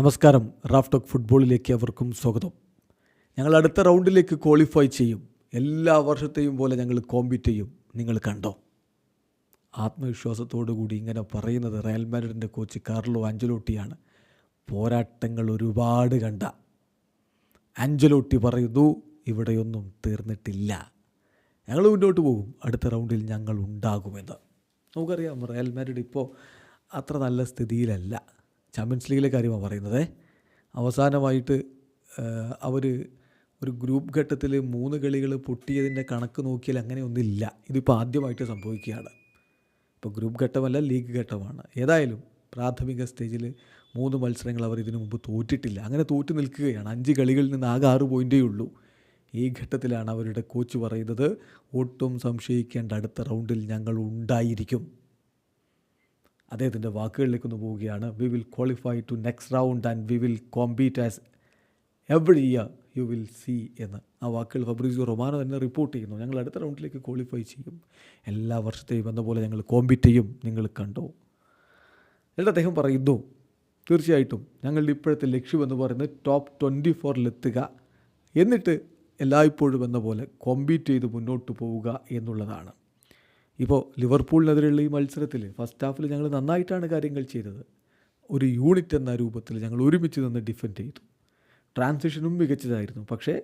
നമസ്കാരം. Raf talk ഫുട്ബോളിലേക്ക് അവർക്കും സ്വാഗതം. ഞങ്ങൾ അടുത്ത റൗണ്ടിലേക്ക് ക്വാളിഫൈ ചെയ്യും. എല്ലാ വർഷത്തെയും പോലെ ഞങ്ങൾ കോമ്പീറ്റ് ചെയ്യും. നിങ്ങൾ കണ്ടോ? ആത്മവിശ്വാസത്തോടു കൂടി ഇങ്ങനെ പറയുന്നത് റയൽ മാഡ്രിഡിന്റെ കോച്ച് കാർലോ ആഞ്ചലോട്ടിയാണ് പോരാട്ടങ്ങൾ ഒരുപാട് കണ്ട. ആഞ്ചലോട്ടി പറയുന്നു ഇവിടെയൊന്നും തീർന്നിട്ടില്ല. ഞങ്ങൾ മുന്നോട്ട് പോകും. അടുത്ത റൗണ്ടിൽ ഞങ്ങൾ ഉണ്ടാകുമെന്ന്. നമുക്കറിയാം റയൽ മാഡ്രിഡ് ഇപ്പോൾ അത്ര നല്ല സ്ഥിതിയിലല്ല. ചാമ്പ്യൻസ് ലീഗിലെ കാര്യമാണ് പറയുന്നത്. അവസാനമായിട്ട് അവർ ഒരു ഗ്രൂപ്പ് ഘട്ടത്തിൽ മൂന്ന് കളികൾ പൊട്ടിയതിന്റെ കണക്ക് നോക്കിയാൽ അങ്ങനെ ഒന്നില്ല ഇതിപ്പോൾ ആദ്യമായിട്ട് സംഭവിക്കുകയാണ്. ഇപ്പോൾ ഗ്രൂപ്പ് ഘട്ടമല്ല ലീഗ് ഘട്ടമാണ്. ഏതായാലും പ്രാഥമിക സ്റ്റേജിൽ മൂന്ന് മത്സരങ്ങൾ അവർ ഇതിനു മുമ്പ് തോറ്റിട്ടില്ല. അങ്ങനെ തോറ്റു നിൽക്കുകയാണ്. അഞ്ച് കളികളിൽ നിന്ന് ആകെ ആറ് പോയിന്റേ ഉള്ളൂ. ഈ ഘട്ടത്തിലാണ് അവരുടെ കോച്ച് പറയുന്നത് ഒട്ടും സംശയിക്കേണ്ട അടുത്ത റൗണ്ടിൽ ഞങ്ങൾ ഉണ്ടായിരിക്കും. അദ്ദേഹത്തിന്റെ വാക്കുകളിലേക്കൊന്ന് പോവുകയാണ്. We will qualify to next round and we will compete as every year you will see എന്ന്. ആ വാക്കുകൾ ഫബ്രീസിയോ റൊമാനോ തന്നെ റിപ്പോർട്ട് ചെയ്യുന്നു. ഞങ്ങൾ അടുത്ത റൗണ്ടിലേക്ക് ക്വാളിഫൈ ചെയ്യും. എല്ലാ വർഷത്തെയും എന്ന പോലെ ഞങ്ങൾ കോമ്പീറ്റ് ചെയ്യും. നിങ്ങൾ കണ്ടോ? എന്നിട്ട് അദ്ദേഹം പറയുന്നു തീർച്ചയായിട്ടും ഞങ്ങളുടെ ഇപ്പോഴത്തെ ലക്ഷ്യമെന്ന് പറയുന്നത് ടോപ്പ് ട്വന്റി ഫോറിലെത്തുക എന്നിട്ട് എല്ലായ്പ്പോഴും എന്ന പോലെ കോമ്പീറ്റ് ചെയ്ത് മുന്നോട്ട് പോവുക എന്നുള്ളതാണ്. ഇപ്പോൾ ലിവർപൂളിനെതിരെയുള്ള ഈ മത്സരത്തിൽ ഫസ്റ്റ് ഹാഫിൽ ഞങ്ങൾ നന്നായിട്ടാണ് കാര്യങ്ങൾ ചെയ്തത്. ഒരു യൂണിറ്റ് എന്ന രൂപത്തിൽ ഞങ്ങൾ ഒരുമിച്ച് നിന്ന് ഡിഫെൻഡ് ചെയ്തു. ട്രാൻസിഷനും മികച്ചതായിരുന്നു. പക്ഷേ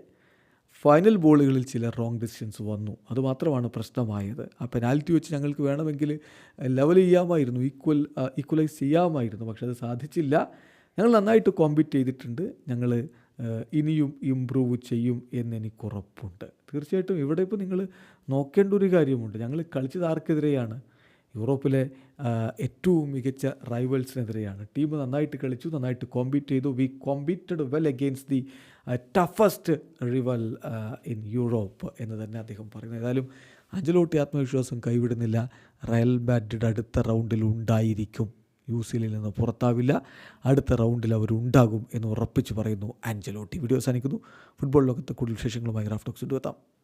ഫൈനൽ ബോളുകളിൽ ചില റോങ് ഡിസിഷൻസ് വന്നു. അതുമാത്രമാണ് പ്രശ്നമായത്. ആ പെനാൽറ്റി വെച്ച് ഞങ്ങൾക്ക് വേണമെങ്കിൽ ലെവൽ ചെയ്യാമായിരുന്നു. ഈക്വൽ ഈക്വലൈസ് ചെയ്യാമായിരുന്നു. പക്ഷെ അത് സാധിച്ചില്ല. ഞങ്ങൾ നന്നായിട്ട് കോമ്പീറ്റ് ചെയ്തിട്ടുണ്ട്. ഞങ്ങൾ ഇനിയും ഇമ്പ്രൂവ് ചെയ്യും എന്നെനിക്ക് ഉറപ്പുണ്ട് തീർച്ചയായിട്ടും ഇവിടെ ഇപ്പോൾ നിങ്ങൾ നോക്കേണ്ട ഒരു കാര്യമുണ്ട്. ഞങ്ങൾ കളിച്ചത് ആർക്കെതിരെയാണ്? യൂറോപ്പിലെ ഏറ്റവും മികച്ച റൈവൽസിനെതിരെയാണ് ടീം നന്നായിട്ട് കളിച്ചു നന്നായിട്ട് കോമ്പീറ്റ് ചെയ്തു. We competed well against the toughest rival in Europe എന്ന് തന്നെ അദ്ദേഹം പറയുന്നത് ഏതായാലും അഞ്ചലോട്ടി ആത്മവിശ്വാസം കൈവിടുന്നില്ല. റയൽ മാഡ്രിഡ് അടുത്ത റൗണ്ടിൽ ഉണ്ടായിരിക്കും. യു സി എല്ലിൽ നിന്ന് പുറത്താവില്ല. അടുത്ത റൗണ്ടിൽ അവരുണ്ടാകും എന്ന് ഉറപ്പിച്ച് പറയുന്നു ആഞ്ചലോട്ടി വീഡിയോ അവസാനിക്കുന്നു. ഫുട്ബോൾ ലോകത്തെ കൂടുതൽ വിശേഷങ്ങളുമായി റാഫ്റ്റോക്സ് എത്താം.